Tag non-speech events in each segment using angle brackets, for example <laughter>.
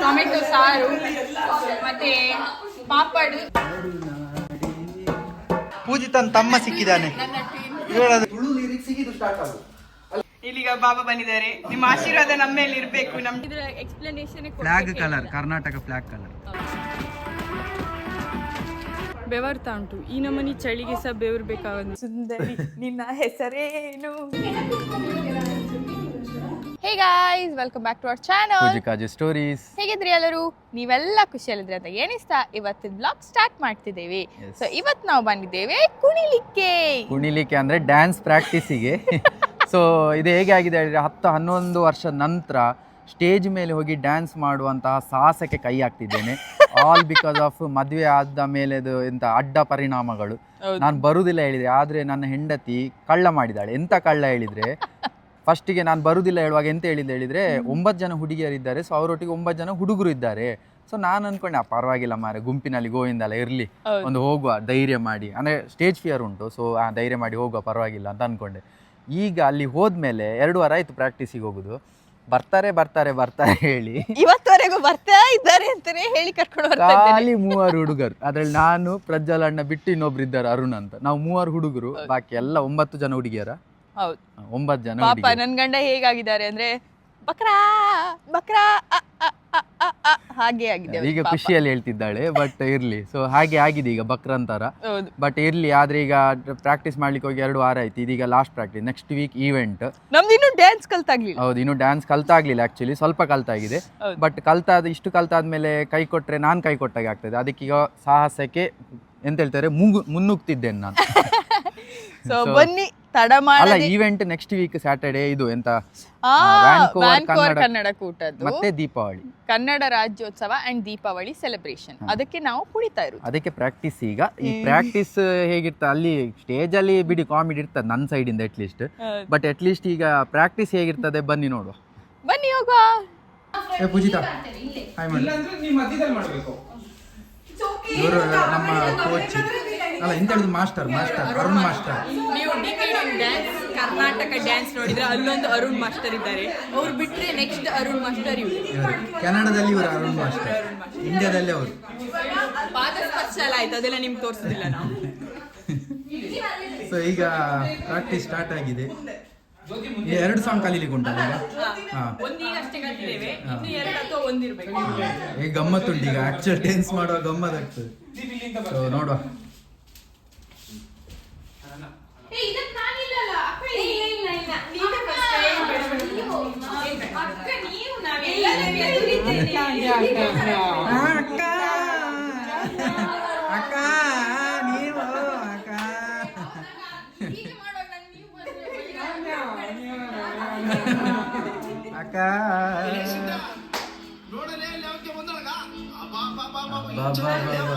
Tomato ಸಾರು ಮತ್ತೆ ಪಾಪಡ್. ಪೂಜಿತನ್ ತಮ್ಮ ಸಿಕ್ಕಿದ್ದಾನೆ. ಇಲ್ಲಿಗ ಬಾಬಾ ಬಂದಿದ್ದಾರೆ. ನಿಮ್ಮ ಆಶೀರ್ವಾದ ನಮ್ಮ ಮೇಲೆ ಇರ್ಬೇಕು. ನಮ್ ಇದ್ರ explanation flag colour Karnataka flag colour ಬೆವರ್ತಾ ಉಂಟು. ಈ ನಮ್ಮನಿ ಚಳಿಗೆ ಸಹ ಬೆವರ್ಬೇಕಾಗ ಸುಂದರಿ ನಿನ್ನ ಹೆಸರೇನು? Hey guys welcome back to our channel Kaju stories ಹೇಗಿದ್ರಿ ಎಲ್ಲರೂ? ನೀವೆಲ್ಲ ಖುಷಿಯಲ್ಲಿದ್ರೆ ಅಂತ ಏನಿಸ್ತಾ ಇವತ್ತಿನ ಬ್ಲಾಗ್ ಸ್ಟಾರ್ಟ್ ಮಾಡ್ತಿದ್ದೇವೆ. ಸೊ ಇವತ್ತು ನಾವು ಬಂದಿದ್ದೇವೆ ಕುಣಿಲಿಕ್ಕೆ. ಕುಣಿಲಿಕ್ಕೆ ಅಂದ್ರೆ ಡ್ಯಾನ್ಸ್ ಪ್ರಾಕ್ಟೀಸಿಗೆ ಸೊ ಇದು ಹೇಗೆ ಆಗಿದೆ ಹೇಳಿದ್ರೆ ಹತ್ತು ಹನ್ನೊಂದು ವರ್ಷ ನಂತರ ಸ್ಟೇಜ್ ಮೇಲೆ ಹೋಗಿ ಡ್ಯಾನ್ಸ್ ಮಾಡುವಂತಹ ಸಾಹಸಕ್ಕೆ ಕೈ ಹಾಕ್ತಿದ್ದೇನೆ. ಆಲ್ ಬಿಕಾಸ್ ಆಫ್ ಮದುವೆ ಆದ ಮೇಲೆ ಎಂತ ಅಡ್ಡ ಪರಿಣಾಮಗಳು. ನಾನು ಬರುವುದಿಲ್ಲ ಹೇಳಿದ್ರೆ ಆದ್ರೆ ನನ್ನ ಹೆಂಡತಿ ಕಳ್ಳ ಮಾಡಿದಾಳೆ ಎಂತ ಕಳ್ಳ ಹೇಳಿದ್ರೆ ಫಸ್ಟಿಗೆ ನಾನು ಬರುವುದಿಲ್ಲ ಹೇಳುವಾಗ ಎಂತ ಹೇಳಿದ್ದು ಹೇಳಿದ್ರೆ ಒಂಬತ್ತು ಜನ ಹುಡುಗಿಯರಿದ್ದಾರೆ ಸೊ ಅವರೊಟ್ಟಿಗೆ ಒಂಬತ್ತು ಜನ ಹುಡುಗರು ಇದ್ದಾರೆ. ಸೊ ನಾನು ಅನ್ಕೊಂಡೆ ಆ ಪರವಾಗಿಲ್ಲ ಮಾರೆ ಗುಂಪಿನಲ್ಲಿ ಗೋವಿಂದಲ್ಲ ಇರಲಿ ಹೌದು. ಒಂದು ಹೋಗುವ ಧೈರ್ಯ ಮಾಡಿ. ಅಂದರೆ ಸ್ಟೇಜ್ ಫಿಯರ್ ಉಂಟು ಸೊ ಆ ಧೈರ್ಯ ಮಾಡಿ ಹೋಗುವ ಪರವಾಗಿಲ್ಲ ಅಂತ ಅನ್ಕೊಂಡೆ. ಈಗ ಅಲ್ಲಿ ಹೋದ್ಮೇಲೆ ಎರಡು ವಾರ ಆಯ್ತು ಪ್ರಾಕ್ಟೀಸಿಗೆ ಹೋಗುದು. ಬರ್ತಾರೆ ಬರ್ತಾರೆ ಬರ್ತಾರೆ ಹೇಳಿ. ಇವತ್ತವರೆಗೂ ಬರ್ತಾ ಇದ್ದಾರೆ ಅಂತಾನೆ ಹೇಳಿ ಕರ್ಕೊಂಡು ಖಾಲಿ ಮೂವರು ಹುಡುಗರು. ಅದ್ರಲ್ಲಿ ನಾನು ಪ್ರಜ್ವಲ್ ಅಣ್ಣ ಬಿಟ್ಟು ಇನ್ನೊಬ್ರು ಇದ್ದಾರೆ ಅರುಣ್ ಅಂತ. ನಾವು ಮೂವರು ಹುಡುಗರು ಬಾಕಿ ಎಲ್ಲ ಒಂಬತ್ತು ಜನ ಹುಡುಗಿಯರ. ಹೌದು. ಒಂಬತ್ತು ಜನ ಪಾಪ ಹುಡುಗಿಯರು ನನ್ ಗಂಡ ಹೇಗಾಗಿದ್ದಾರೆ ಅಂದ್ರೆ ಬಕ್ರಾ ಬಕ್ರಾ ಅ, ಅ, ಅ, ಅ, ಅ, ಹಾಗೆ ಆಗಿದೆ ಅವ್ರಿಗೆ ಈಗ ಪಾಪ. ಖುಷಿಯಲ್ಲಿ ಹೇಳ್ತಿದ್ದಾಳೆ ಬಟ್ ಇರ್ಲಿ. ಸೊ ಹಾಗೆ ಆಗಿದೆ ಈಗ ಬಕ್ರಂತರ ಹೌದು. ಬಟ್ ಇರ್ಲಿ ಆದ್ರೆ ಈಗ ಪ್ರಾಕ್ಟೀಸ್ ಮಾಡ್ಲಿಕ್ಕೆ ಹೋಗಿ ಎರಡು ವಾರ ಆಯ್ತು. ಇದೀಗ last practice next week event ನಮ್ದು ಇನ್ನು ಡ್ಯಾನ್ಸ್ ಕಲ್ತಾಗ್ಲಿಲ್ಲ. ಹೌದು ಇನ್ನು ಡ್ಯಾನ್ಸ್ ಕಲ್ತಾಗ್ಲಿಲ್ಲ ಆಕ್ಚುಲಿ ಸ್ವಲ್ಪ ಕಲ್ತಾಗಿದೆ. ಹೌದು. ಬಟ್ ಕಲ್ತಾದ ಇಷ್ಟು ಕಲ್ತಾದ್ಮೇಲೆ ಕೈ ಕೊಟ್ರೆ ನಾನು ಕೈ ಕೊಟ್ಟಾಗೆ ಆಗ್ತದೆ. ಈಗ ಸಾಹಸಕ್ಕೆ ಎಂತ ಹೇಳ್ತಾರೆ ಮುಗು ಮುನ್ನುಗ್ತಿದ್ದೇನೆ ನಾನು. <laughs> ಸೊ So- ಬನ್ನಿ. ತಡ ಅಲ್ಲ ಮಾಡದೆ ಈವೆಂಟ್ ನೆಕ್ಸ್ಟ್ ವೀಕ್ ಸ್ಯಾಟರ್ಡೇ ಇದು ಎಂತ? ಆ, ಕನ್ನಡ- ಕನ್ನಡ ಕೂಟದ್ದು. ಮತ್ತೆ ದೀಪಾವಳಿ. ಕನ್ನಡ ರಾಜ್ಯೋತ್ಸವ ಅಂಡ್ ದೀಪಾವಳಿ ಸೆಲೆಬ್ರೇಷನ್ ಅದಕ್ಕೆ ನಾವು ಕುಣಿತಾ ಇರುದು ಅದಕ್ಕೆ ಪ್ರಾಕ್ಟೀಸ್ ಈಗ. ಈ ಪ್ರಾಕ್ಟೀಸ್ ಹೇಗಿರ್ತ ಅಲ್ಲಿ ಸ್ಟೇಜ್ ಅಲ್ಲಿ ಬಿಡಿ ಕಾಮಿಡಿ ಇರ್ತದೆ ನನ್ನ ಸೈಡ್ ಇಂದ at least but at least ಈಗ ಪ್ರಾಕ್ಟೀಸ್ ಹೇಗಿರ್ತದೆ ಬನ್ನಿ ನೋಡುವ. ಬನ್ನಿ ಹೋಗುವ. ಏ ಪೂಜಿತಾ. ಹಾಯ್ ಮಾಡಿ ಇವರು ನಮ್ಮ ಕೋಚ್ ಅಲ್ಲ ಎಂತ ಹೇಳುದು ಮಾಸ್ಟರ್ ಮಾಸ್ಟರ್ ಅರುಣ್ ಮಾಸ್ಟರ್. ನೀವು ಡ್ಯಾನ್ಸ್ ಕರ್ನಾಟಕ ಡ್ಯಾನ್ಸ್ ನೋಡಿದ್ರೆ ಅಲ್ಲೊಂದು ಅರುಣ್ ಮಾಸ್ಟರ್ ಇದ್ದಾರೆ. ಅವ್ರು ಬಿಟ್ರೆ ನೆಕ್ಸ್ಟ್ ಅರುಣ್ ಮಾಸ್ಟರ್ ಇವರು. ಕನ್ನಡದಲ್ಲಿ ಕೆನಡಾದಲ್ಲಿ ಇವರು ಅರುಣ್ ಮಾಸ್ಟರ್. ಇಂಡಿಯಾದಲ್ಲಿ ಅವರು. ಪಾದ ಸ್ಪರ್ಶ ಎಲ್ಲ ಆಯ್ತು ಅದೆಲ್ಲ ನಿಮ್ಗೆ ತೋರಿಸೋದಿಲ್ಲ ನಾವು. ಸೊ ಈಗ ಪ್ರಾಕ್ಟೀಸ್ ಸ್ಟಾರ್ಟ್ ಆಗಿದೆ. ಎರಡು ಸಾಂಗ್ ಕಲೀಲಿಕ್ಕೆ ಉಂಟಲ್ಲ ಈಗ? ಗಮ್ಮತ್ತುಂಟು ಈಗ ಆಕ್ಚುಲ್ ಡ್ಯಾನ್ಸ್ ಮಾಡುವ ಗಮ್ಮತ್ತಾಗ್ತದೆ ಸೊ ನೋಡುವ. ಅಕ್ಕ ಅಕ್ಕ ನೀವು ಅಕ್ಕ ಅಕ್ಕ ಬಾ, ಬಾ,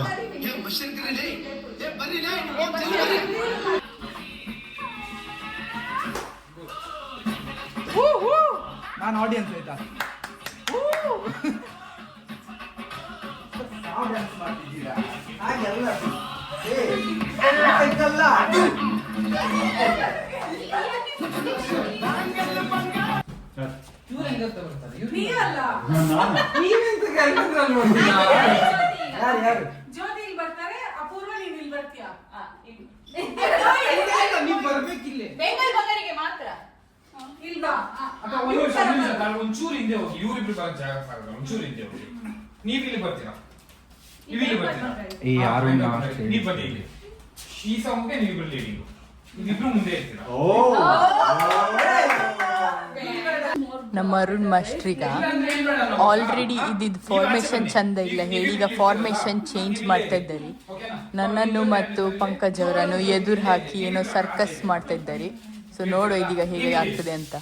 ನಾನು ಆಡಿಯನ್ಸ್ ಆಯ್ತಾ? ಯಾರು ಯಾರು? ಜ್ಯೋತಿ. ಇಲ್ಲಿ ಬರ್ತಾರೆ. ಅಪೂರ್ವ ನೀನ್ ಇಲ್ಲಿ ಬರ್ತೀಯಾ? ಮಾತ್ರ ಇಲ್ಲಿ. ಬಾ ಅಕ್ಕ ಒಂದು ನಿಮಿಷ ಒಂದು ನಿಮಿಷ ನಾನು ಒಂಚೂರು ಹಿಂದೆ ಹೋಗಿ ಇವ್ರಿಬ್ರು ಬರಕ್ ಜಾಗ ಸಾಗಲ್ಲ ಒಂಚೂರು ಹಿಂದೆ ಹೋಗಿ. ನೀವ್ ಇಲ್ಲಿ ಬರ್ತೀರಾ? ನೀವ್ ಇಲ್ಲಿ ಬರ್ತೀರಾ? ಈ ಅರುಣ್ ಹಾ, ಮಾಸ್ಟರ್. ನೀವ್ ಬನ್ನಿ ಇಲ್ಲಿ. ಈ ಸಾಂಗ್ಗೆ ನೀವಿಬ್ರು ಲೀಡಿಂಗ್ ನೀವಿಬ್ರು ಮುಂದೆ ಇರ್ತೀರಾ? ನಮ್ಮ ಅರುಣ್ ಮಾಸ್ಟ್ರಿಗ ಆಲ್ರೆಡಿ ಇದ್ದಿದ್ದು ಫಾರ್ಮೇಶನ್ ಚಂದ ಇಲ್ಲ. ಹೇಳಿ ಈಗ ಫಾರ್ಮೇಶನ್ ಚೇಂಜ್ ಮಾಡ್ತಾ ಇದ್ದಾರೆ. ನನ್ನನ್ನು ಮತ್ತು ಪಂಕಜ್ ಅವರನ್ನು ಎದುರು ಹಾಕಿ ಏನೋ ಸರ್ಕಸ್ ಮಾಡ್ತಾ ಇದ್ದಾರೆ. ಸೊ ನೋಡು ಇದೀಗ ಹೇಗೆ ಆಗ್ತದೆ ಅಂತ.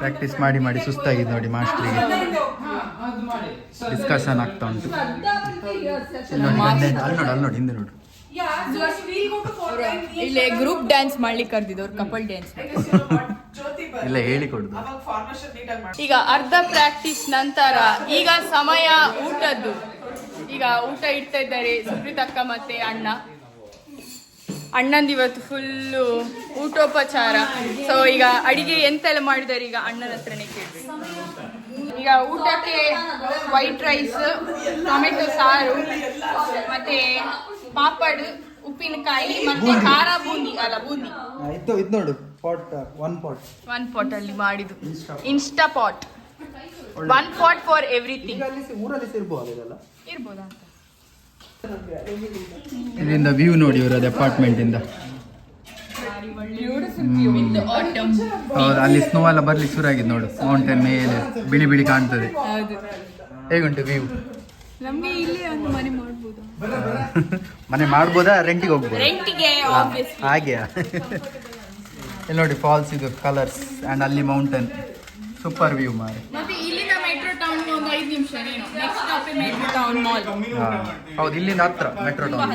ಪ್ರಾಕ್ಟೀಸ್ ಮಾಡಿ ಮಾಡಿ ಸುಸ್ತಾಗಿದೆ ನೋಡಿ ಮಾಸ್ಟ್ರಿಗೆ. ಡಿಸ್ಕಷನ್ ಆಗ್ತಾ ಉಂಟು. ನೋಡಿ ಅಲ್ಲಿ ನೋಡಿ ಅಲ್ಲಿ ನೋಡಿ ಹಿಂದೆ ನೋಡು. ಇಲ್ಲಿ ಗ್ರೂಪ್ ಡ್ಯಾನ್ಸ್ ಮಾಡ್ಲಿಕ್ಕೆ ಕರ್ದಿದ್ದವ್ರು ಕಪಲ್ ಡ್ಯಾನ್ಸ್ ಇಲ್ಲ ಹೇಳಿಕೊಡುದು ಈಗ ಅರ್ಧ ಪ್ರಾಕ್ಟೀಸ್ ನಂತರ ಈಗ ಸಮಯ ಊಟದ್ದು. ಈಗ ಊಟ ಇಡ್ತಾ ಇದ್ದಾರೆ ಸುಪ್ರೀತ್ ಅಕ್ಕ ಮತ್ತೆ ಅಣ್ಣ. ಅಣ್ಣಂದು ಇವತ್ತು ಫುಲ್ಲು ಊಟೋಪಚಾರ. ಸೊ ಈಗ ಅಡಿಗೆ ಎಂತೆಲ್ಲ ಮಾಡಿದ್ದಾರೆ ಈಗ ಅಣ್ಣನ ಹತ್ರನೇ ಕೇಳ್ಬೇಕು. ಈಗ ಊಟಕ್ಕೆ ವೈಟ್ ರೈಸ್ ಟೊಮೆಟೊ ಸಾರು ಮತ್ತೆ ಪಾಪಡ್ ಉಪ್ಪಿನಕಾಯಿ ಮತ್ತೆ ಖಾರ ಬೂಂದಿ ಅಲ್ಲ ಬೂಂದಿ. ಇದು ಇದು ನೋಡು pot one pot one pot ಅಲ್ಲಿ ಮಾಡಿದ್ದು. Insta pot one pot for everything ಈಗ ಅಲ್ಲಿ ಸಿ- ಊರಲ್ಲಿ ಸಿರ್ಬೋದು ಇದೆಲ್ಲ? ಇರ್ಬೋದಾ ಅಂತ ಇದರಿಂದ ವ್ಯೂ ನೋಡಿ ಇವ್ರದ್ದು ಅಪಾರ್ಟ್ಮೆಂಟ್ ಇಂದ. ಹೌದು ಅಲ್ಲಿ ಸ್ನೋ ಎಲ್ಲ ಬರ್ಲಿಕ್ಕೆ ಶುರು ಆಗಿದೆ ನೋಡು. ಮೌಂಟೇನ್ ಮೇಲೆ ಬಿಳಿ ಬಿಳಿ ಕಾಣ್ತದೆ. ಹೌದು. ಹೇಗುಂಟು ವ್ಯೂ ನಮ್ಗೆ ಇಲ್ಲಿ ಒಂದು ಮನೆ ಮಾಡ್ಬೋದು. <laughs> ಮನೆ ಮಾಡ್ಬೋದಾ ರೆಂಟಿಗೆ ಹೋಗ್ಬೋದು? ರೆಂಟಿಗೆ ಆಬ್ವಿಯಸ್ ಹಾಗೆಯಾ? <laughs> ಇಲ್ಲಿ ನೋಡಿ ಫಾಲ್ಸ್ ಇದು ಕಲರ್ಸ್ ಅಂಡ್ ಅಲ್ಲಿ ಮೌಂಟೇನ್ ಸೂಪರ್ ವ್ಯೂ ಮಾರೆ. ಹೌದು ಇಲ್ಲಿಂದ ಹತ್ರ ಮೆಟ್ರೋ ಟೌನ್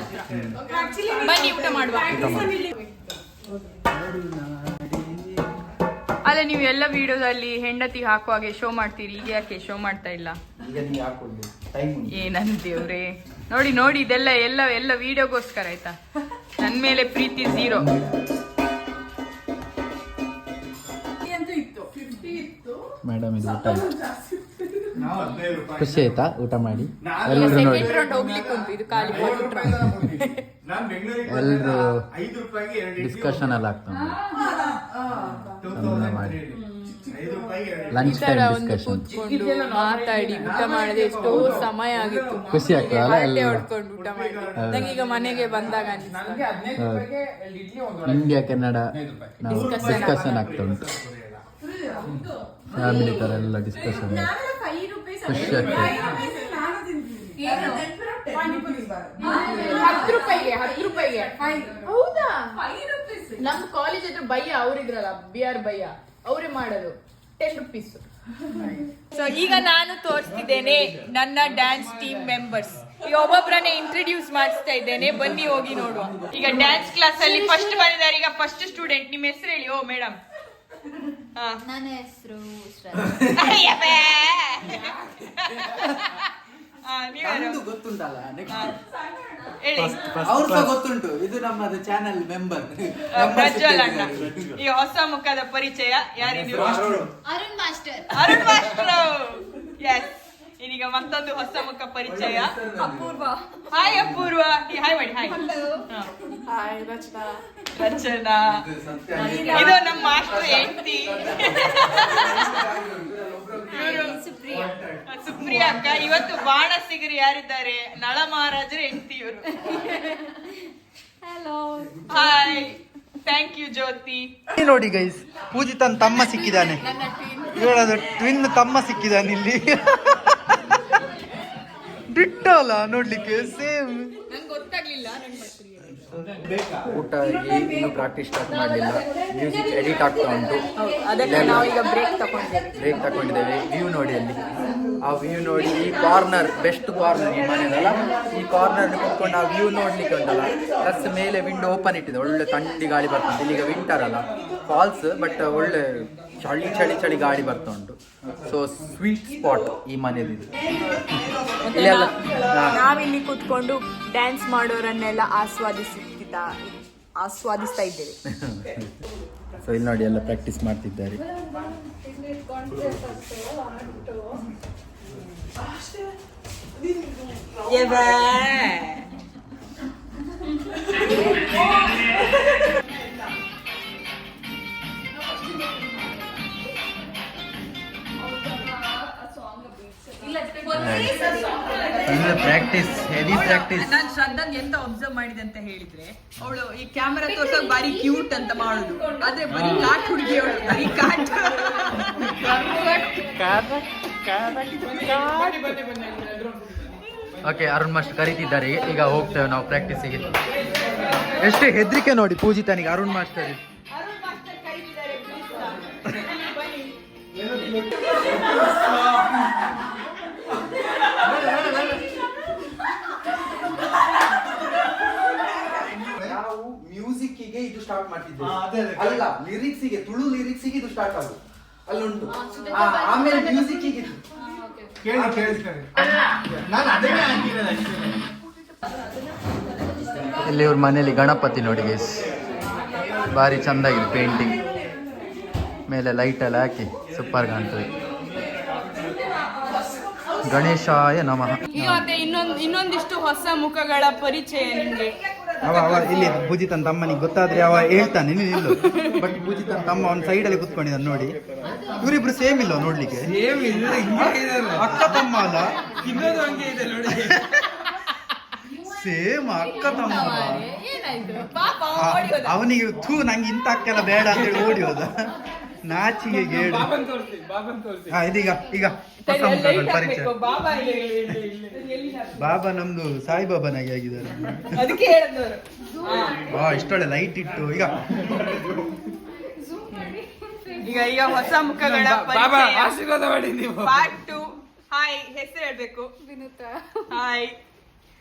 ಬನ್ನಿ ಊಟ ಮಾಡುವ ಅಲ್ಲ ನೀವು ಎಲ್ಲ ವಿಡಿಯೋದಲ್ಲಿ ಹೆಂಡತಿ ಹಾಕುವಾಗೆ ಶೋ ಮಾಡ್ತೀರಿ? ಈಗ ಯಾಕೆ ಶೋ ಮಾಡ್ತಾ ಇಲ್ಲ? ಏನಂತ ದೇವ್ರೆ. ನೋಡಿ ನೋಡಿ ಇದೆಲ್ಲ ಎಲ್ಲ ಎಲ್ಲ ವಿಡಿಯೋಗೋಸ್ಕರ ಆಯ್ತಾ? ನನ್ ಮೇಲೆ ಪ್ರೀತಿ ಝೀರೋ ಮೇಡಮ್ ಇದು. ಖುಷಿ ಆಯ್ತಾ? ಊಟ ಮಾಡಿ? ಎಲ್ಲರೂ ನೋಡಿ. ಎಲ್ಲರೂ ಡಿಸ್ಕಷನ್ ಎಲ್ಲ ಆಗ್ತಾ ಉಂಟು. ಮಾಡಿ ಲಂಚ್ ಟೈಮ್ ಡಿಸ್ಕಷನ್ ಮಾತಾಡಿ ಊಟ ಮಾಡದೆ. ಎಷ್ಟೋ ಸಮಯ ಆಗಿತ್ತು. ಖುಷಿ ಆಗ್ತದಲ್ಲ ಎಲ್ಲ ಹೊಡ್ಕೊಂಡು ಊಟ ಮಾಡಿ. ನಂಗೆ ಈಗ ಮನೆಗೆ ಬಂದಾಗ ಇಂಡಿಯಾ ಕೆನಡ ಡಿಸ್ಕಷನ್ ಆಗ್ತಾ ಉಂಟು. ಫ್ಯಾಮಿಲಿ ತರ ಎಲ್ಲ ಡಿಸ್ಕಷನ್ ಖುಷಿ ಆಗ್ತದೆ. ಹತ್ತು ರೂಪಾಯಿಗೆ ಹತ್ತು ರೂಪಾಯಿಗೆ ಹೌದಾ? ನಮ್ ಕಾಲೇಜ್ ಹತ್ರ ಭಯ ಅವ್ರಿದ್ರಲ್ಲ ಬಿ ಆರ್ ಭಯ್ಯ. ಅವರೇ ಮಾಡೋದು. ಟೆನ್ ರುಪೀಸ್ ಸೊ ಈಗ ನಾನು ತೋರಿಸ್ತಿದ್ದೇನೆ ನನ್ನ ಡ್ಯಾನ್ಸ್ ಟೀಮ್ ಮೆಂಬರ್ಸ್ ಈಗ ಒಬ್ಬೊಬ್ಬರನ್ನ ಇಂಟ್ರೊಡ್ಯೂಸ್ ಮಾಡಿಸ್ತಾ ಇದ್ದೇನೆ. ಬನ್ನಿ ಹೋಗಿ ನೋಡುವ. ಈಗ ಡ್ಯಾನ್ಸ್ ಕ್ಲಾಸ್ ಅಲ್ಲಿ ಫಸ್ಟ್ ಬಂದಿದ್ದಾರೆ. ಈಗ ಫಸ್ಟ್ ಸ್ಟೂಡೆಂಟ್ ನಿಮ್ಮ ಹೆಸರು ಹೇಳಿ. ಓ ಮೇಡಮ್ ನನ್ನ ಹೆಸರು ನಮ್ದು ಗೊತ್ತುಂಟಲ್ಲ ಹೇಳಿ. ಅವ್ರು ಸಹ ಗೊತ್ತುಂಟು. ಇದು ನಮ್ಮದು ಚಾನೆಲ್ ಮೆಂಬರ್ ಪ್ರಜ್ವಲ್ ಅಣ್ಣ. ಈ ಹೊಸ ಮುಖದ ಪರಿಚಯ ಯಾರಿದು Arun master. Arun master. Yes ಇದೀಗ ಮತ್ತೊಂದು ಹೊಸ ಮುಖ ಪರಿಚಯ. ಅಪೂರ್ವ. ಹಾಯ್ ಅಪೂರ್ವ. ಹಾಯ್ ಮಾಡಿ ಹಾಯ್ ಹಾಯ್ ರಚನಾ. ರಚನಾ. ಇದು ನಮ್ಮ ಮಾಸ್ಟರ್ ಹೆಂಡತಿ. ಸುಪ್ರಿಯಾ. ಅಕ್ಕ. ಇವತ್ತು ಬಾಣ ಸಿಗರಿ ಯಾರಿದ್ದಾರೆ? ನಳ ಮಹಾರಾಜರ ಹೆಂಡತಿ ಇವರು hello hi thank you Jyothi ನೋಡಿ ಗೈಸ್ ಪೂಜಿತನ್ ತಮ್ಮ ಸಿಕ್ಕಿದ್ದಾನೆ. ಇವಳದು ಟ್ವಿನ್ ತಮ್ಮ ಸಿಕ್ಕಿದ್ದಾನೆ ಇಲ್ಲಿ. ಡಿಟ್ಟ ಅಲ್ಲ ನೋಡ್ಲಿಕ್ಕೆ ಸೇಮ್ ಊಟ ಇನ್ನೂ ಪ್ರಾಕ್ಟೀಸ್ ಸ್ಟಾರ್ಟ್ ಮಾಡಲಿಲ್ಲ. ಮ್ಯೂಸಿಕ್ ಎಡಿಟ್ ಆಗ್ತಾ ಉಂಟು. ಅದಕ್ಕೆ ನಾವು ಈಗ ಬ್ರೇಕ್ ತಗೊಂಡಿದ್ದೇವೆ. ಬ್ರೇಕ್ ತಗೊಂಡಿದ್ದೇವೆ. ವ್ಯೂ ನೋಡಿ ಅಲ್ಲಿ. ಆ ವ್ಯೂ ನೋಡಿ ಈ ಕಾರ್ನರ್ ಬೆಸ್ಟ್ ಕಾರ್ನರ್ ಈ ಮನೆಯಲ್ಲ ಈ ಕಾರ್ನರ್ ಕುತ್ಕೊಂಡು ಆ ವ್ಯೂ ನೋಡ್ಲಿಕ್ಕೆ ಉಂಟಲ್ಲ. ಪ್ಲಸ್ ಮೇಲೆ ವಿಂಡೋ ಓಪನ್ ಇಟ್ಟಿದೆ. ಒಳ್ಳೆ ಥಂಡಿ ಗಾಳಿ ಬರ್ತದೆ ಇಲ್ಲಿಗ ವಿಂಟರ್ ಅಲ್ಲ. ಫಾಲ್ಸ್ ಬಟ್ ಒಳ್ಳೆ ಚಳಿ ಚಳಿ ಚಳಿ ಗಾಡಿ ಬರ್ತಾ ಉಂಟು. ಸೊ ಸ್ವೀಟ್ ಸ್ಪಾಟ್ ಈ ಮನೆಯಲ್ಲಿ ನಾವಿಲ್ಲಿ ಕೂತ್ಕೊಂಡು ಡ್ಯಾನ್ಸ್ ಮಾಡೋರನ್ನೆಲ್ಲ ಆಸ್ವಾದಿಸುತ್ತಿದ್ದ ಆಸ್ವಾದಿಸ್ತಾ ಇದ್ದೇವೆ. ಸೊ ಇಲ್ಲಿ ನೋಡಿ ಎಲ್ಲ ಪ್ರಾಕ್ಟೀಸ್ ಮಾಡ್ತಿದ್ದಾರೆ. ಪ್ರಾಕ್ಟೀಸ್ ಹೆವಿ ಪ್ರಾಕ್ಟೀಸ್ ನಾನು ಶ್ರದ್ಧಾಂಗ್ ಎಂತ ಅಬ್ಸರ್ವ್ ಮಾಡಿದೆ ಅಂತ ಹೇಳಿದ್ರೆ ಅವಳು ಈ ಕ್ಯಾಮೆರಾ ತೋರ್ಸೋಕ್ ಬಾರಿ ಕ್ಯೂಟ್ ಅಂತ ಮಾಡುದು. ಆದ್ರೆ ಬರೀ ಕಾಟ್ ಹುಡುಗಿ ಅವಳು ಬರೀ ಕಾಟ್ ಓಕೆ ಅರುಣ್ ಮಾಸ್ಟರ್ ಕರೀತಿದ್ದಾರೆ. ಈಗ ಹೋಗ್ತೇವೆ ನಾವು ಪ್ರಾಕ್ಟೀಸಿಗೆ ಎಷ್ಟು ಹೆದರಿಕೆ ನೋಡಿ ಪೂಜಿತನಿಗೆ ಅರುಣ್ ಮಾಸ್ಟರ್ <laughs> ಮ್ಯೂಸಿಕ್ಕಿಗೆ ಇದು ಸ್ಟಾರ್ಟ್ ಮಾಡ್ತಿದ್ದೆ. ಅಲ್ಲ ಲಿರಿಕ್ಸ್ಗೆ ತುಳು ಲಿರಿಕ್ಸಿಗೆ ಇದು ಸ್ಟಾರ್ಟ್ ಆಗುದು ಅಲ್ಲುಂಟು. ಆ, ಆಮೇಲೆ ಮ್ಯೂಸಿಕ್ಕಿಗೆ ಇದು ಕೇಳಿ ನಾನು ಅದನ್ನೇ ಹಾಕಿರೋದು actually. ಇಲ್ಲಿ ಇವ್ರ ಮನೇಲಿ ಗಣಪತಿ ನೋಡಿ ಗೈಸ್ ಭಾರಿ ಚಂದಾಗಿದೆ ಪೇಂಟಿಂಗ್ ಮೇಲೆ ಲೈಟ್ ಎಲ್ಲ ಹಾಕಿ ಸೂಪರ್ ಕಾಣ್ತದೆ. ಗಣೇಶಾಯ ನಮಃ. ಇವತ್ತೆ ಇನ್ನೊಂದ್ ಇನ್ನೊಂದಿಷ್ಟು ಹೊಸ ಮುಖಗಳ ಪರಿಚಯ ನಿಮ್ಗೆ. ಅವ ಅವ ಇಲ್ಲಿ ತನ್ನ ತಮ್ಮನಿಗೆ ಗೊತ್ತಾದ್ರೆ ಅವ ಹೇಳ್ತಾನೆ ನೀನು ನಿಲ್ಲು ಬಟ್ ಬುಜಿ ತನ್ನ ತಮ್ಮ ಅವ್ನ ಸೈಡ್ ಅಲ್ಲಿ ಕುತ್ಕೊಂಡಿದ್ದಾನೆ ನೋಡಿ. ಇವರಿಬ್ರು ಸೇಮ್ ಇಲ್ಲ ನೋಡ್ಲಿಕ್ಕೆ ಅಕ್ಕ ತಮ್ಮ ಅಲ್ಲ? ಇನ್ನೊಂದು ಇದೆ ನೋಡಿ. ಸೇಮ್ ಅಕ್ಕ ತಮ್ಮ ಏನಾಯ್ತು? ಪಾಪ ಆ, ಅವನಿಗೆ ಥೂ ನಂಗೆ ಇಂತ ಅಕ್ಕೆಲ್ಲ ಬೇಡ ಅಂತ ಹೇಳಿ ಓಡಿ ಹೋದ. ನಾಚಿಗೆ ಹಾ ಇದೀಗ ಈಗ. ಹೊಸ ಮುಖಗಳ ಪರಿಚಯ. ಬಾಬಾ ಇಲ್ಲಿ, ಇಲ್ಲಿ, ಇಲ್ಲಿ, ಇಲ್ಲಿ. ಬಾಬಾ ನಮ್ದು ಸಾಯಿಬಾಬಾನಾಗಿ ಆಗಿದ್ದಾರೆ. ಅದಕ್ಕೆ ಹೇಳಿದವರು. ವಾ ಇಷ್ಟೊಳ್ಳೆ ಲೈಟ್ ಇಟ್ಟು ಈಗ. ಈಗ ಈಗ ಹೊಸ ಮುಖಗಳ ಬಾಬಾ ಆಶೀರ್ವಾದ ಮಾಡಿ ನೀವು. ಪಾರ್ಟ್ ಟು ಹಾಯ್ ಹೆಸರು ಹೇಳ್ಬೇಕು. ಹಾಯ್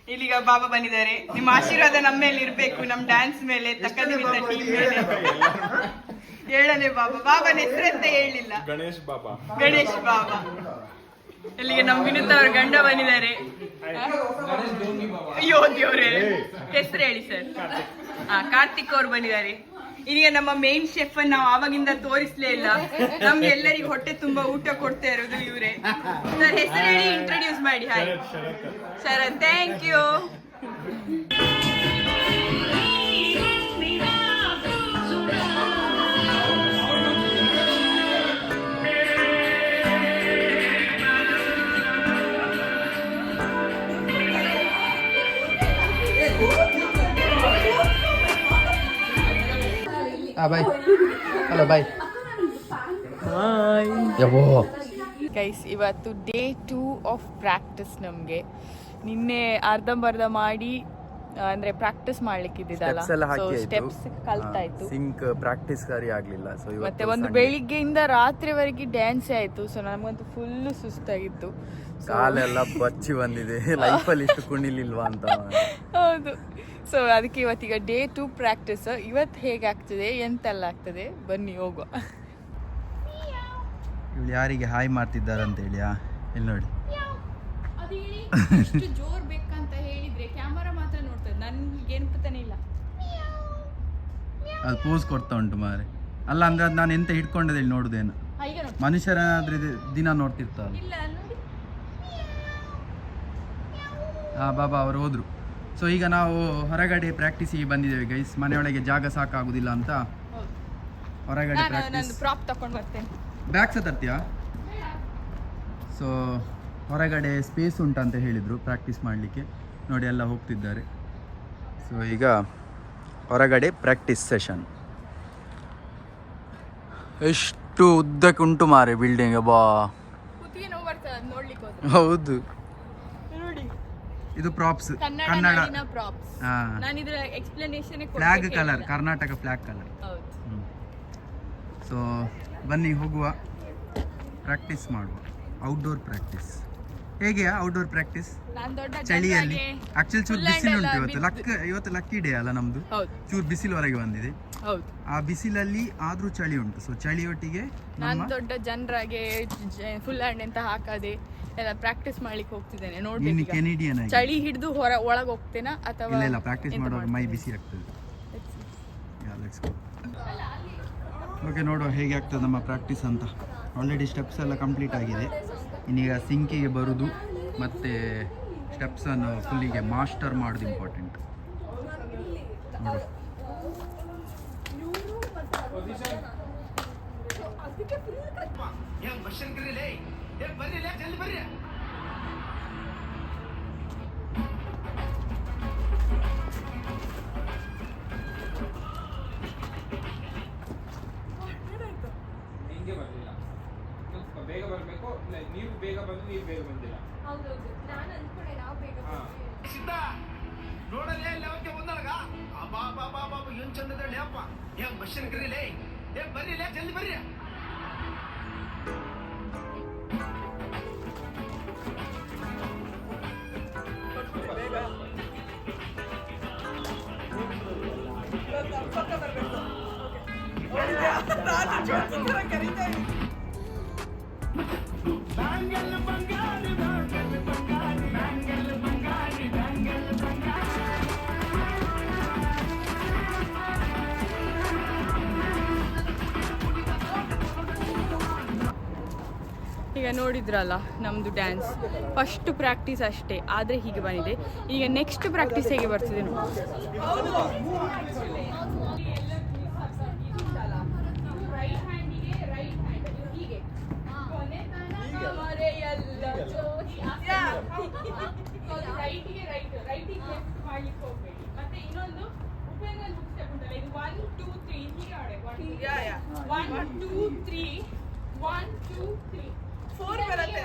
ಇಲ್ಲಿಗ ಬಾಬಾ ಬಂದಿದ್ದಾರೆ. ನಿಮ್ಮ ಆಶೀರ್ವಾದ ನಮ್ಮ ಮೇಲೆ ಇರ್ಬೇಕು ನಮ್ ಡ್ಯಾನ್ಸ್ ಮೇಲೆ ತಕ್ಕದಿಮಿತ ಟೀಮ್ ಮೇಲೆ. ಹೇಳನೆ ಬಾಬಾ. ಬಾಬಾ ಹೆಸರು ಅಂತ ಹೇಳಿಲ್ಲ. ಗಣೇಶ್ ಬಾಬಾ. ಗಣೇಶ್ ಬಾಬಾ. ಇಲ್ಲಿಗೆ ನಮ್ ವಿನುತ್ ಅವ್ರ ಗಂಡ ಬಂದಿದ್ದಾರೆ. ಗಣೇಶ್ ಡೋಂಗಿ ಬಾಬಾ. ಅಯ್ಯೋ ದೇವ್ರೆ. ಹೆಸರು ಹೇಳಿ ಸರ್. ಹಾ ಕಾರ್ತಿಕ್ ಅವ್ರು ಬಂದಿದ್ದಾರೆ. ಈಗ ನಮ್ಮ ಮೇನ್ ಶೆಫ್ ಅನ್ನ ನಾವು ಆವಾಗಿಂದ ತೋರಿಸ್ಲೇ ಇಲ್ಲ. ನಮ್ಗೆ ಎಲ್ಲರಿಗೂ ಹೊಟ್ಟೆ ತುಂಬಾ ಊಟ ಕೊಡ್ತಾ ಇರೋದು ಇವರೇ. ಸರ್ ಹೆಸರು ಹೇಳಿ ಇಂಟ್ರೊಡ್ಯೂಸ್ ಮಾಡಿ ಹಾಯ್. ಸರ್ ಥ್ಯಾಂಕ್ ಯು ಹಾ ಬಾಯ್ ಹಲೋ ಬಾಯ್ ಯವ್ವೋ ಗೈಸ್ ಇವತ್ತು ಡೇ ಟೂ ಆಫ್ ಪ್ರಾಕ್ಟಿಸ್ ನಮಗೆ. ನಿನ್ನೆ ಅರ್ಧಂಬರ್ಧ ಮಾಡಿ ಅಂದ್ರೆ ಪ್ರಾಕ್ಟೀಸ್ ಮಾಡ್ಲಿಕ್ಕಿದ್ದಲ್ಲ ಸ್ಟೆಪ್ಸ್ ಕಲ್ತಾಯ್ತು ಸಿಂಕ್ ಪ್ರಾಕ್ಟೀಸ್ ಸರಿ ಆಗ್ಲಿಲ್ಲ. ಸೊ ಮತ್ತೆ ಒಂದು ಬೆಳಿಗ್ಗೆಯಿಂದ ರಾತ್ರಿವರೆಗೆ ಡ್ಯಾನ್ಸ್ ಆಯ್ತು. ಸೊ ನಮಗಂತೂ ಫುಲ್ ಸುಸ್ತಾಗಿತ್ತು. So- ಕಾಲೆಲ್ಲ ಬಚ್ಚಿ ಬಂದಿದೆ. <laughs> ಲೈಫಲ್ಲಿ ಇಷ್ಟು ಕುಣಿಲಿಲ್ವಾ ಅಂತ. <laughs> ಹೌದು. ಸೊ ಅದಕ್ಕೆ ಇವತ್ತೀಗ ಡೇ ಟು ಪ್ರಾಕ್ಟೀಸ್ ಇವತ್ತು ಹೇಗಾಗ್ತದೆ ಎಂತೆಲ್ಲ ಆಗ್ತದೆ? ಬನ್ನಿ ಹೋಗುವ. ಇವಳು ಯಾರಿಗೆ ಹಾಯ್ ಮಾಡ್ತಿದ್ದಾರೆ ಅಂತ ಹೇಳಿ ಇಲ್ಲಿ ನೋಡಿ. <laughs> ಜೋರ್ ಬೇಕಂತ ಹೇಳಿದ್ರೆ ಕ್ಯಾಮರಾ ಮಾತ್ರ ನೋಡ್ತದೆ. ನನ್ಗೆ ಏನ್ಪತಾನೆ ಇಲ್ಲ. ಅದು ಪೋಸ್ ಕೊಡ್ತಾ ಉಂಟು ಮಾರೆ ಅಲ್ಲ ಅಂದ್ರೆ ಅದು ನಾನು ಎಂತ ಹಿಡ್ಕೊಂಡದ ಇಲ್ಲಿ ನೋಡುದೇನು? ಮನುಷ್ಯರಾದ್ರೆ ದಿನ ನೋಡ್ತಿರ್ತಾರಲ್ಲ ಇಲ್ಲ ಹಾ ಬಾಬಾ ಅವ್ರು ಹೋದ್ರು. ಸೊ ಈಗ ನಾವು ಹೊರಗಡೆ ಪ್ರಾಕ್ಟೀಸಿಗೆ ಬಂದಿದ್ದೇವೆ ಗೈಸ್ ಮನೆಯೊಳಗೆ ಜಾಗ ಸಾಕಾಗುದಿಲ್ಲ ಅಂತ. ಹೊರಗಡೆ ಪ್ರಾಕ್ಟೀಸ್ ಪ್ರಾಪ್ ತಕೊಂಡ್ ಬರ್ತೇನೆ. ಬ್ಯಾಗ್ ಸಹ ತರ್ತೀಯಾ? ಸೊ ಹೊರಗಡೆ ಸ್ಪೇಸ್ ಉಂಟಂತ ಹೇಳಿದರು ಪ್ರಾಕ್ಟೀಸ್ ಮಾಡಲಿಕ್ಕೆ. ನೋಡಿ ಎಲ್ಲ ಹೋಗ್ತಿದ್ದಾರೆ. ಸೊ ಈಗ ಹೊರಗಡೆ ಪ್ರಾಕ್ಟೀಸ್ ಸೆಷನ್ ಎಷ್ಟು ಉದ್ದಕ್ಕೆ ಉಂಟು ಮಾರೆ ಬಿಲ್ಡಿಂಗ್ ಬಾ. ಹೌದು. ಇದು ಪ್ರಾಪ್ಸ್ ಕನ್ನಡ ಕನ್ನಡ. ನಾಡಿನ ಪ್ರಾಪ್ಸ್ ನಾನು ಇದ್ರ explanation flag colour Karnataka flag colour so ಬನ್ನಿ ಹೋಗುವ. ಪ್ರಾಕ್ಟೀಸ್ ಮಾಡುವ. ಔಟ್ಡೋರ್ ಪ್ರಾಕ್ಟೀಸ್ ಹೇಗೆ ಔಟ್ಡೋರ್ ಪ್ರಾಕ್ಟೀಸ್ ಚಳಿಯಲ್ಲಿ. ಆಕ್ಚುಲಿ ಚೂರು ಬಿಸಿಲು ಉಂಟು ಇವತ್ತು. ಲಕ್ ಇವತ್ತು ಲಕ್ಕಿ ಡೇ ಅಲ್ಲ ನಮ್ದು. ಚೂರು ಬಿಸಿಲುವರೆಗೆ ಬಂದಿದೆ. ಆ ಬಿಸಿಲಲ್ಲಿ ಆದ್ರೂ ಚಳಿ ಉಂಟು. ಸೊ ಚಳಿಯೊಟ್ಟಿಗೆ ದೊಡ್ಡ ಜನರಾಗೆ ಫುಲ್ ಹ್ಯಾಂಡ್ ಅಂತ ಹಾಕದೆ ಎಲ್ಲ ಪ್ರಾಕ್ಟೀಸ್ ಮಾಡ್ಲಿಕ್ಕೆ ಹೋಗ್ತಿದ್ದೇನೆ ನೋಡಿ ನೋಡ್ಬೇಕು ಈಗ. ಕೆನಿಡಿಯನ್ ಆಗಿ. ಚಳಿ ಹಿಡಿದು ಹೊರ ಒಳಗೆ ಹೋಗ್ತೇನಾ ಅಥವಾ ಇಲ್ಲ ಇಲ್ಲ ಪ್ರಾಕ್ಟೀಸ್ ಎಂತ ಮಾಡುವಾಗ ಮೈ? ಬಿಸಿ ಆಗ್ತದೆ. ಓಕೆ ನೋಡುವ ಹೇಗೆ ಆಗ್ತದೆ ನಮ್ಮ ಪ್ರಾಕ್ಟೀಸ್ ಅಂತ. ಆಲ್ರೆಡಿ ಸ್ಟೆಪ್ಸ್ ಎಲ್ಲ ಕಂಪ್ಲೀಟ್ ಆಗಿದೆ. ಇನ್ನೀಗ ಸಿಂಕಿಗೆ ಬರುದು ಮತ್ತು ಸ್ಟೆಪ್ಸನ್ನು ಫುಲ್ಲಿಗೆ ಮಾಸ್ಟರ್ ಮಾಡೋದು ಇಂಪಾರ್ಟೆಂಟ್ ನೋಡು ಹಿಂಗೆ ಈಗ ನೋಡಿದ್ರಲ್ಲ ನಮ್ಮದು ಡ್ಯಾನ್ಸ್ ಫಸ್ಟ್ ಪ್ರಾಕ್ಟೀಸ್ ಅಷ್ಟೇ, ಆದರೆ ಹೀಗೆ ಬಂದಿದೆ. ಈಗ ನೆಕ್ಸ್ಟ್ ಪ್ರಾಕ್ಟೀಸ್ ಹೇಗೆ ಬರ್ತಿದೆ ನೋಡಿ ರೈಟಿಗೆ ರೈಟ್ ರೈಟಿಗೆ ಲೆಫ್ಟ್ ಮಾಡ್ಲಿಕ್ಕೆ ಹೋಗ್ಬೇಡಿ ಮತ್ತೆ ಇನ್ನೊಂದು ಉಪೇಂದ್ರ ಬುಕ್ ಸ್ಟೆಪ್ ಉಂಟಲ್ಲ ಇದು ಒನ್ ಟೂ ತ್ರೀ ಹೀಗೆ ಆಡಬೇಕು one two three one two three four ಬರುತ್ತೆ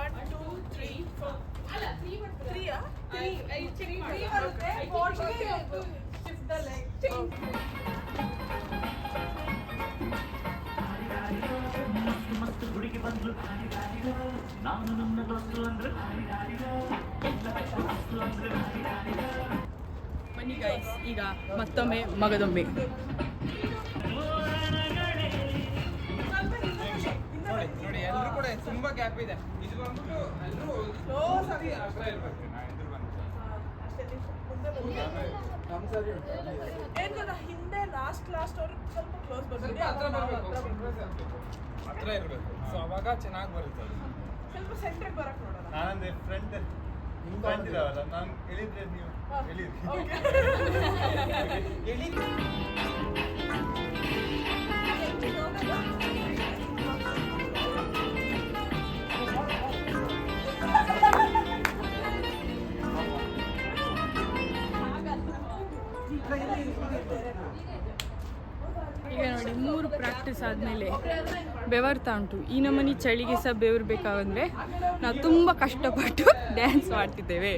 ಒನ್ ಟೂ ತ್ರೀ ಫೋರ್ ಅಲ್ಲ ತ್ರೀ ಬರ್ತದೆ ತ್ರೀ ಬರುತ್ತೆ ಶಿಫ್ಟ್ ದ ಲೆಗ್ ಬನ್ನಿ ಗೈಸ್ ಈಗ ಮತ್ತೊಮ್ಮೆ ಮಗದೊಮ್ಮೆ. ನೋಡಿ ನೋಡಿ ಎಲ್ಲರೂ ಕೂಡ ತುಂಬಾ ಗ್ಯಾಪ್ ಇದೆ. ಇದು ಬಂದ್ಬಿಟ್ಟು ಎಲ್ಲರೂ ಕ್ಲೋಸ್ ಆಗಿ ಹತ್ರ ಇರ್ಬೇಕು. ನಾ ಎದುರು ಬಂದು. ಏನ್ ಗೊತ್ತಾ ಹಿಂದೆ ಲಾಸ್ಟ್ ಲಾಸ್ಟ್ ಅವ್ರು ಸ್ವಲ್ಪ ಕ್ಲೋಸ್ ಸ್ವಲ್ಪ ಹತ್ರ ಬರ್ಬೇಕು. ಹತ್ರ ಇರ್ಬೇಕು. ಸೊ ಅವಾಗ ಚೆನ್ನಾಗಿ ಬರುತ್ತೆ. ಸ್ವಲ್ಪ ಸೆಂಟ್ರಿಗೆ ಬರಕ್ ನೋಡೋಣ. ನಾನಂದ್ರೆ ಫ್ರೆಂಡ್ ಫ್ರೆಂಡ್ ಇದಾವಲ್ಲ ನಾನು ಹೇಳಿದ್ರೆ ನೀವು ಹೇಳಿದ್ರಿ ಈಗ ನೋಡಿ ಮೂರು ಪ್ರಾಕ್ಟೀಸ್ ಆದಮೇಲೆ ಬೆವರ್ತಾ ಉಂಟು. ಈ ನಮನಿ ಚಳಿಗೆ ಸಹ ಬೆವರು ಬೇಕಾಗಂದ್ರೆ ನಾವು ತುಂಬ ಕಷ್ಟಪಟ್ಟು <laughs> ಡ್ಯಾನ್ಸ್ ಮಾಡ್ತಿದ್ದೇವೆ.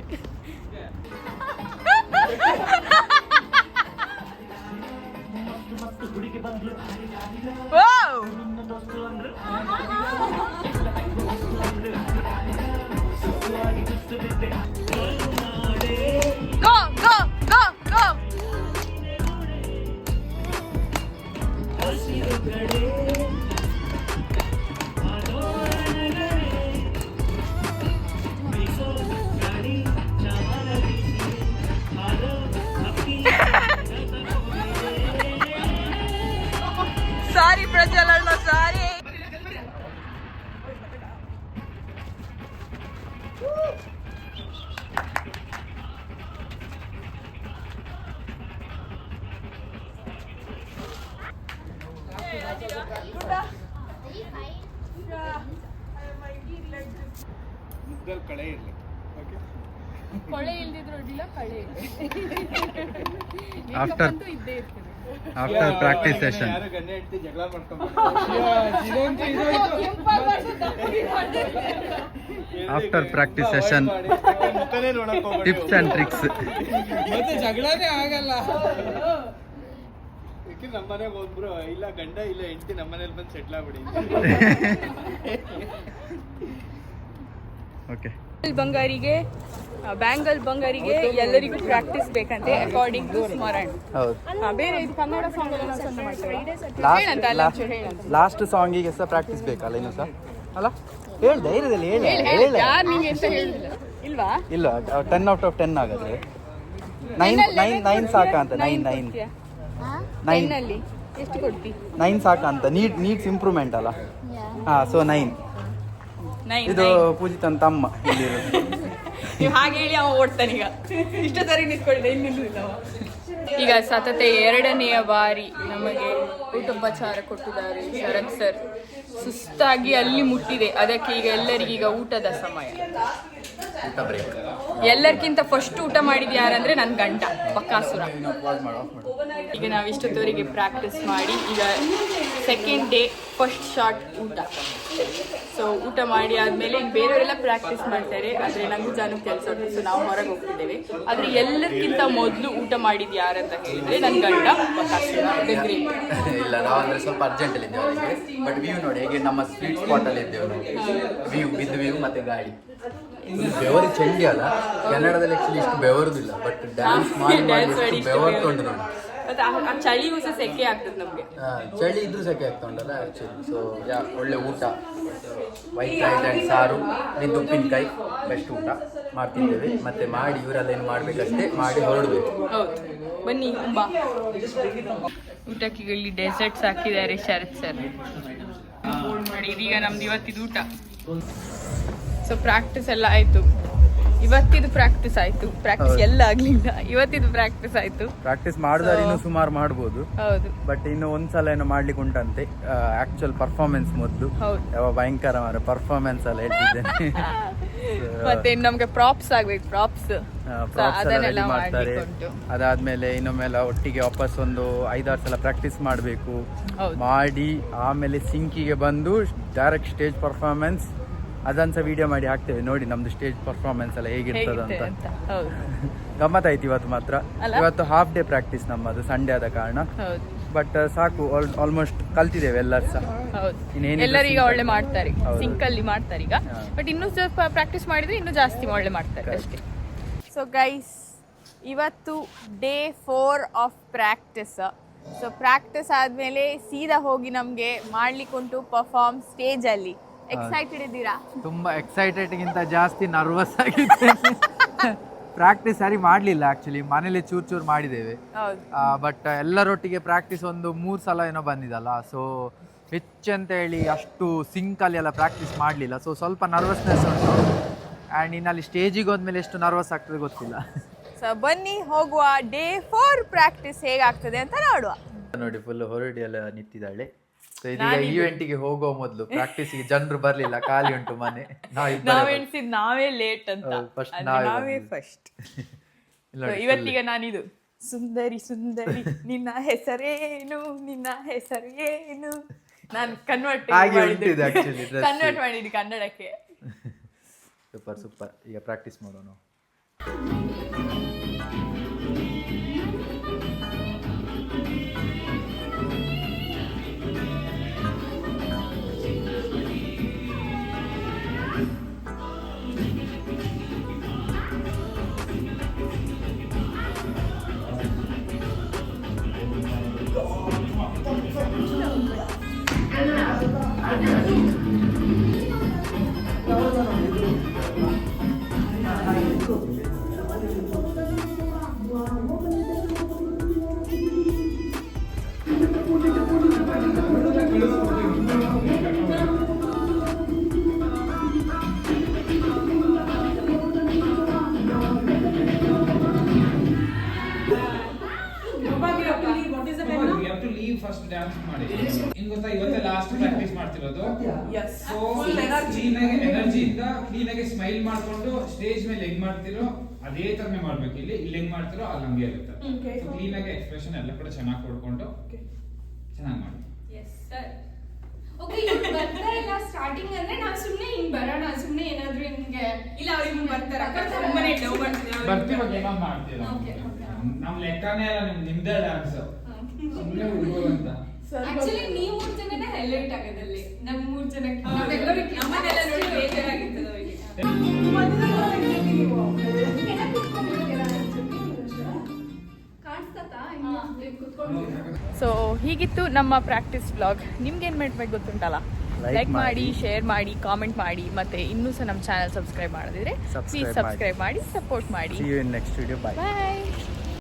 ಕಳೆ ಇರಲಿ. ಓಕೆ ಕೊಳೆ ಇಲ್ದಿದ್ರು ಅಡ್ಡಿಲ್ಲ ಕಳೆ ಆಫ್ಟರ್ ಇದ್ದೇ ಇರ್ತದೆ ಆಫ್ಟರ್ ಪ್ರಾಕ್ಟೀಸ್ ಸೆಷನ್ ಯಾರು ಗಂಡ ಹೆಂಡತಿ ಜಗಳ ಮಾಡ್ಕೊಂಡು After practice session. ಮುಖನೇ ನೋಡಕ್ ಹೋಗ್ಬೇಡಿ. ಟಿಪ್ಸ್ ಅಂಡ್ ಟ್ರಿಕ್ಸ್ ಮತ್ತೆ ಜಗಳನೇ ಆಗಲ್ಲ. ಯಾಕೆ ನಮ್ಮನೆಗೆ ಹೋಗ್ಬ್ರು ಇಲ್ಲ ಗಂಡ ಇಲ್ಲ ಹೆಂಡತಿ ನಮ್ಮನೇಲಿ ಬಂದು ಸೆಟ್ಲ್ ಆಗ್ಬಿಡಿ. ಓಕೆ. ಬಂಗಾರಿಗೆ ಬ್ಯಾಂಗಲ್ ಬಂಗಾರಿಗೆ ಎಲ್ಲರಿಗೂ ಪ್ರಾಕ್ಟೀಸ್ ಬೇಕಂತೆ ಅಕಾರ್ಡಿಂಗ್ ಟು ಸ್ಮರಣ್ ಬೇರೆ ಇದು ಕನ್ನಡ ಸಾಂಗ್ ಎಲ್ಲ ಲಾಸ್ಟ್ ಸಾಂಗಿಗೆ ಸಹ ಪ್ರಾಕ್ಟೀಸ್ ಬೇಕಲ್ಲ ಇನ್ನು ಸಹ? ಅಲ್ಲ? ಹೇಳ ಧೈರ್ಯದಲ್ಲಿ ಹೇಳ ಹೇಳಿ ಯಾರು ನಿಂಗೆ ಅಂತ ಹೇಳಿಲ್ಲ ಇಲ್ವಾ? ಇಲ್ಲ ಟೆನ್ ಔಟ್ ಆಫ್ ಟೆನ್ ಆಗುತ್ತೆ. ನೈನ್ ನೈನ್ ನೈನ್ ಸಾಕ ಅಂತ ನೈನ್ ನೈನ್ ನೈನ್ ಎಷ್ಟು ಕೊಡ್ತಿ? ನೈನ್ ಸಾಕ ಅಂತ ನೀಟ್ ನೀಡ್ಸ್ ಇಂಪ್ರೂವ್ಮೆಂಟ್ ಅಲ್ಲ ಹಾ ಸೊ ನೈನ್ ಇದು ಪೂಜಿತ್ ತಮ್ಮ ಇಲ್ಲಿರೋದು <laughs> ನೀವು ಹಾಗೆ ಹೇಳಿ ಅವ ಓಡ್ತಾನೆ ಈಗ. ಇಷ್ಟೊತ್ತರಿಗೆ ಇನ್ನಿಲ್ಲ ಈಗ ಸತತ ಎರಡನೆಯ ಬಾರಿ ನಮಗೆ ಊಟೋಪಚಾರ ಕೊಟ್ಟಿದ್ದಾರೆ ಶರತ್ ಸರ್. ಸುಸ್ತಾಗಿ ಅಲ್ಲಿ ಮುಟ್ಟಿದೆ. ಅದಕ್ಕೆ ಈಗ ಎಲ್ಲರಿಗೀಗ ಊಟದ ಸಮಯ. ಊಟ ಬ್ರೇಕ್ ಎಲ್ಲರಿಗಿಂತ ಫಸ್ಟ್ ಊಟ ಮಾಡಿದ ಯಾರಂದ್ರೆ ನನ್ನ ಗಂಡ ಬಕಾಸುರ ಈಗ ನಾವು ಇಷ್ಟೊತ್ತವರೆಗೆ ಪ್ರಾಕ್ಟೀಸ್ ಮಾಡಿ, ಈಗ ಸೆಕೆಂಡ್ ಡೇ ಫಸ್ಟ್ ಶಾರ್ಟ್ ಊಟ. ಸೊ ಊಟ ಮಾಡಿ ಆದ್ಮೇಲೆ ಬೇರೆಯವರೆಲ್ಲ ಪ್ರಾಕ್ಟೀಸ್ ಮಾಡ್ತಾರೆ, ಆದ್ರೆ ನಂಗೂ ಜಾನು ಕೆಲಸ ಸೊ ನಾವು ಹೊರಗೆ ಹೋಗ್ತಿದ್ದೇವೆ. ಆದ್ರೆ ಎಲ್ಲರಿಗಿಂತ ಮೊದಲು ಊಟ ಮಾಡಿದ್ ಯಾರಂತ ಹೇಳಿದ್ರೆ ನನ್ನ ಗಂಡ ಇಲ್ಲ, ನಾವು ಅಂದ್ರೆ ಸ್ವಲ್ಪ ಅರ್ಜೆಂಟ್ ಅಲ್ಲಿ ಇದ್ದೇವೆ ಬಟ್ ವ್ಯೂ ನೋಡಿ, ಹೇಗೆ ನಮ್ಮ ಸ್ವೀಟ್ ಸ್ಪಾಟ್ ಅಲ್ಲಿ ಇದ್ದೇವೆ ವ್ಯೂ ವಿತ್ ವ್ಯೂ ಮತ್ತೆ ಗಾಡಿ. ಬೆವರು ಚಂಡಿ ಅಲ್ಲ. ಕನ್ನಡದಲ್ಲಿ ಆಕ್ಚುಲಿ ಇಷ್ಟು ಬೆವರುದಿಲ್ಲ ಬಟ್ ಡ್ಯಾನ್ಸ್ ಮಾಡಿ ಮಾಡಿ Dance ಮಾಡಿ ಇಷ್ಟು ಬೆವರ್ತುಂಟು ನೋಡಿ. ಮತ್ತೆ ಆ- ಆ ಚಳಿಗೂ ಸಹ ಸೆಕೆ ಆಗ್ತದೆ ನಮ್ಗೆ. ಚಳಿ ಇದ್ರೂ ಸೆಕೆ ಆಗ್ತುಂಟಲ್ಲ ಆಕ್ಚುಲಿ ಸೊ ಯಾ ಒಳ್ಳೆ ಊಟ. ವೈಟ್ ರೈಸ್ ಆ್ಯಂಡ್ ಸಾರು. ವಿತ್ ಉಪ್ಪಿನಕಾಯಿ. ಬೆಸ್ಟ್ ಊಟ. ಮಾಡ್ತಿದ್ದೇವೆ. ಮತ್ತೆ ಮಾಡಿ ಇವರೆಲ್ಲ ಏನು ಮಾಡಬೇಕಷ್ಟೇ ಮಾಡಿ ಹೊರಡ್ಬೇಕು. ಹೌದು. ಬನ್ನಿ ಬಾ. ಊಟಕ್ಕೆ ಈಗ ಇಲ್ಲಿ ಡೆಸರ್ಟ್ಸ್ ಹಾಕಿದ್ದಾರೆ ಶರತ್ ಸರ್ ಇದೀಗ ನಮ್ದು ಇವತ್ತಿದು ಊಟ. ಸೊ ಪ್ರಾಕ್ಟೀಸ್ ಎಲ್ಲ ಆಯ್ತು. ಇವತ್ತಿದು ಪ್ರಾಕ್ಟೀಸ್ ಆಯ್ತು. ಪ್ರಾಕ್ಟೀಸ್ ಎಲ್ಲ ಆಗ್ಲಿಲ್ಲ. ಇವತ್ತಿದು ಪ್ರಾಕ್ಟೀಸ್ ಆಯ್ತು. ಪ್ರಾಕ್ಟೀಸ್ ಮಾಡಿದ್ರೆ ಇನ್ನೂ ಸುಮಾರು ಮಾಡಬಹುದು ಹೌದು. ಬಟ್ ಇನ್ನು ಒಂದ್ಸಲ ಏನೋ ಮಾಡ್ಲಿಕ್ಕೆ ಉಂಟಂತೆ. ಆಕ್ಚುಯಲ್ ಪರ್ಫಾರ್ಮೆನ್ಸ್ ಮೊದಲು ಹೌದು. ಯಾವ ಭಯಂಕರ ಮಾರ ಪರ್ಫಾರ್ಮೆನ್ಸ್ ಎಲ್ಲ ಹೇಳ್ತಿದ್ದೇನೆ <laughs> ಮತ್ತೆ ಇನ್ನು ನಮ್ಗೆ ಪ್ರಾಪ್ಸ್ ಆಗ್ಬೇಕು ಪ್ರಾಪ್ಸ್ ಅದನ್ನೆಲ್ಲ ಮಾಡ್ತಾರೆ. ಅದಾದ್ಮೇಲೆ ಇನ್ನೊಮ್ಮೆಲ್ಲ ಒಟ್ಟಿಗೆ ವಾಪಸ್ ಒಂದು ಐದಾರು ಸಲ ಪ್ರಾಕ್ಟೀಸ್ ಮಾಡಬೇಕು. ಮಾಡಿ ಆಮೇಲೆ ಸಿಂಕಿಗೆ ಬಂದು ಡೈರೆಕ್ಟ್ ಸ್ಟೇಜ್ ಪರ್ಫಾರ್ಮೆನ್ಸ್ ಅದನ್ಸ ವಿಡಿಯೋ ಮಾಡಿ ಹಾಕ್ತೇವೆ. ನೋಡಿ ನಮ್ದು ಸ್ಟೇಜ್ ಪರ್ಫಾರ್ಮೆನ್ಸ್ ಎಲ್ಲ ಹೇಗಿರ್ತದೆ ಅಂತ. <laughs> ಗಮ್ಮತ್ತಾಯ್ತು ಇವತ್ತು ಮಾತ್ರ. ಇವತ್ತು ಹಾಫ್ ಡೇ ಪ್ರಾಕ್ಟೀಸ್ ನಮ್ಮದು ಸಂಡೇ ಆದ ಕಾರಣ. ಬಟ್ ಸಾಕು ಆಲ್ಮೋಸ್ಟ್ ಕಲ್ತಿದ್ದೇವೆ ಎಲ್ಲರೂ ಸಹ ಎಲ್ಲರೂ ಈಗ ಒಳ್ಳೆ. ಮಾಡ್ತಾರೆ. ಸಿಂಕ್ ಅಲ್ಲಿ ಮಾಡ್ತಾರೆ ಈಗ. ಬಟ್ ಇನ್ನೂ ಸ್ವಲ್ಪ ಪ್ರಾಕ್ಟೀಸ್ ಮಾಡಿದ್ರೆ ಇನ್ನೂ ಜಾಸ್ತಿ ಒಳ್ಳೆ ಮಾಡ್ತಾರೆ ಅಷ್ಟೇ. ಸೊ ಗೈಸ್ ಇವತ್ತು day four of practice so practice ಆದ್ಮೇಲೆ ಸೀದಾ ಹೋಗಿ ನಮಗೆ ಮಾಡ್ಲಿಕ್ಕುಂಟು ಪರ್ಫಾರ್ಮ್ ಸ್ಟೇಜಲ್ಲಿ ಎಕ್ಸೈಟೆಡ್ ಇದ್ದೀರಾ? ತುಂಬಾ ಎಕ್ಸೈಟೆಡ್ ಗಿಂತ ಜಾಸ್ತಿ ನರ್ವಸ್ ಆಗಿದ್ದೇನೆ ಪ್ರಾಕ್ಟೀಸ್ ಸರಿ ಮಾಡಲಿಲ್ಲ ಆಕ್ಚುಲಿ ಮನೇಲಿ ಚೂರ್ ಚೂರ್ ಮಾಡಿದ್ದೇವೆ. ಹೌದು. ಬಟ್ ಎಲ್ಲರೊಟ್ಟಿಗೆ ಪ್ರಾಕ್ಟೀಸ್ ಒಂದು ಮೂರು ಸಲ ಏನೋ ಬಂದಿದಲ್ಲ. ಸೊ ಹೆಚ್ಚಂತ ಹೇಳಿ ಅಷ್ಟು ಸಿಂಕಲ್ಲಿ ಎಲ್ಲ ಪ್ರಾಕ್ಟೀಸ್ ಮಾಡಲಿಲ್ಲ. ಸೊ ಸ್ವಲ್ಪ ನರ್ವಸ್ನೆಸ್ ಉಂಟು. ಆ್ಯಂಡ್ ಇನ್ನಲ್ಲಿ ಸ್ಟೇಜಿಗೆ ಹೋದ್ಮೇಲೆ ಎಷ್ಟು ನರ್ವಸ್ ಆಗ್ತದೆ ಗೊತ್ತಿಲ್ಲ. ಸೊ ಬನ್ನಿ ಹೋಗುವ ಡೇ ಫೋರ್ ಪ್ರಾಕ್ಟೀಸ್ ಹೇಗಾಗ್ತದೆ ಅಂತ ನೋಡುವ. ನೋಡಿ ಫುಲ್ ಹೊರಡಿ ಎಲ್ಲ ನಿಂತಿದ್ದಾಳೆ. ಈವೆಂಟಿಗೆ ಹೋಗೋ ಮೊದಲು ಪ್ರಾಕ್ಟೀಸಿಗೆ ಜನರು ಬರ್ಲಿಲ್ಲ ಖಾಲಿ ಉಂಟು ಮನೆ. <laughs> ನಾವ್ ನಾವು ಎಣ್ಸಿದ್ ನಾವೇ ಲೇಟ್ ಅಂತ. ನಾವೇ. ಫಸ್ಟ್ <laughs> ಇವತ್ತಿಗೆ ನಾನಿದು. ಸುಂದರಿ ಸುಂದರಿ ನಿನ್ನ ಹೆಸರೇನು ನಿನ್ನ ಹೆಸರೇನು? ನಾನು ಕನ್ವರ್ಟ್ ಕನ್ವರ್ಟ್ ಮಾಡಿದ್ದು. ಕನ್ನಡಕ್ಕೆ. <laughs> ಸೂಪರ್ ಸೂಪರ್ ಈಗ ಪ್ರಾಕ್ಟೀಸ್ ಮಾಡೋಣ. ಕ್ಲೀನ್ ಆಗಿ ಎಕ್ಸ್ಪ್ರೆಷನ್ ಎಲ್ಲ ಕೂಡ ಚೆನ್ನಾಗಿ ಕೊಡ್ಕೊಂಡು ಚೆನ್ನಾಗಿ ಮಾಡಿ. ಓಕೆ ಇವ್ರು ಬರ್ತಾರಲ್ಲ ಸ್ಟಾರ್ಟಿಂಗ್ ಅಂದ್ರೆ ನಾವು ಸುಮ್ನೆ ಹಿಂಗ್ ಬರೋಣ ಸುಮ್ನೆ ಏನಾದ್ರು ಹಿಂಗೆ ಇಲ್ಲ ಅವ್ರಿಗೆ ಬರ್ತಾರೆ. ತುಂಬಾನೇ ಡೌ ಮಾಡ್ತಿದ್ದಾರೆ ಬರ್ತಿವಾಗ ಏನೋ ಮಾಡ್ತೀರಾ. ನಮ್- ಲೆಕ್ಕನೇ ಅಲ್ಲ ನಿಮ್ ನಿಮ್ದೇ ಡ್ಯಾನ್ಸ್ ಸುಮ್ನೆ ಹುಡುಗರು ಅಂತ. ಆಕ್ಚುಲಿ ನೀವು ಮೂರ್ ಜನನೇ ಹೈಲೈಟ್ ಆಗೋದಲ್ಲಿ. ನಮ್ ಮೂರ್ ಜನಕ್ಕೆ. ನಮ್ಮನ್ನೆಲ್ಲ ನೋಡಿ ಬೇಜಾರಾಗಿರ್ತದೆ ಅವರಿಗೆ. ಸೊ ಹೀಗಿತ್ತು ನಮ್ಮ ಪ್ರಾಕ್ಟೀಸ್ ಬ್ಲಾಗ್ ನಿಮ್ಗೆ ಏನ್ ಮಾಡ್ಬೇಕು ಗೊತ್ತುಂಟಲ್ಲ? ಲೈಕ್ ಮಾಡಿ. ಶೇರ್ ಮಾಡಿ ಕಾಮೆಂಟ್ ಮಾಡಿ ಮತ್ತೆ ಇನ್ನೂ ಸಹ ನಮ್ಮ ಚಾನಲ್ ಸಬ್ಸ್ಕ್ರೈಬ್ ಮಾಡಿದ್ರೆ ಪ್ಲೀಸ್. ಸಬ್ಸ್ಕ್ರೈಬ್ ಮಾಡಿ. ಸಪೋರ್ಟ್ ಮಾಡಿ ನೆಕ್ಸ್ಟ್ ಬಾಯ್